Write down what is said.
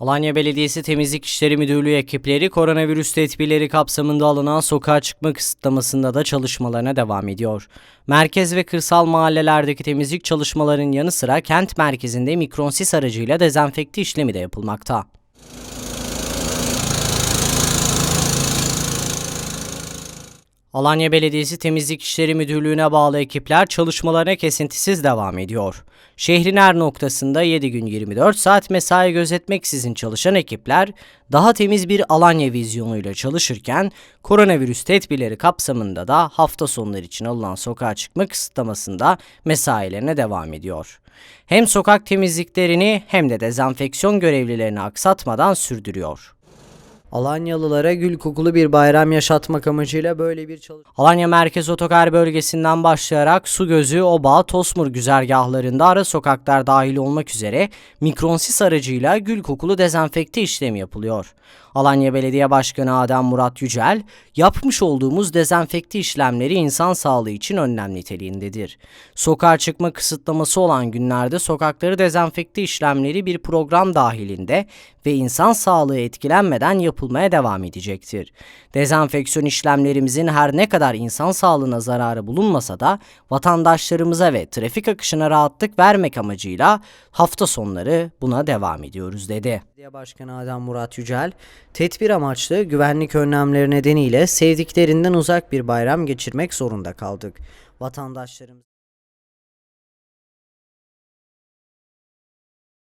Alanya Belediyesi Temizlik İşleri Müdürlüğü ekipleri koronavirüs tedbirleri kapsamında alınan sokağa çıkma kısıtlamasında da çalışmalarına devam ediyor. Merkez ve kırsal mahallelerdeki temizlik çalışmalarının yanı sıra kent merkezinde mikronsis aracıyla dezenfekte işlemi de yapılmakta. Alanya Belediyesi Temizlik İşleri Müdürlüğü'ne bağlı ekipler çalışmalarına kesintisiz devam ediyor. Şehrin her noktasında 7 gün 24 saat mesai gözetmeksizin çalışan ekipler daha temiz bir Alanya vizyonuyla çalışırken koronavirüs tedbirleri kapsamında da hafta sonları için alınan sokağa çıkma kısıtlamasında mesailerine devam ediyor. Hem sokak temizliklerini hem de dezenfeksiyon görevlilerini aksatmadan sürdürüyor. Alanyalılara gül kokulu bir bayram yaşatmak amacıyla böyle bir çalışma. Alanya Merkez Otogar bölgesinden başlayarak Su Gözü, Oba, Tosmur güzergahlarında ara sokaklar dahil olmak üzere mikronsis aracıyla gül kokulu dezenfekte işlemi yapılıyor. Alanya Belediye Başkanı Adem Murat Yücel, yapmış olduğumuz dezenfekte işlemleri insan sağlığı için önlem niteliğindedir. Sokağa çıkma kısıtlaması olan günlerde sokakları dezenfekte işlemleri bir program dahilinde ve insan sağlığı etkilenmeden yapılmaya devam edecektir. Dezenfeksiyon işlemlerimizin her ne kadar insan sağlığına zararı bulunmasa da vatandaşlarımıza ve trafik akışına rahatlık vermek amacıyla hafta sonları buna devam ediyoruz dedi. Başkanı Adem Murat Yücel, tedbir amaçlı güvenlik önlemleri nedeniyle sevdiklerinden uzak bir bayram geçirmek zorunda kaldık. Vatandaşlarımız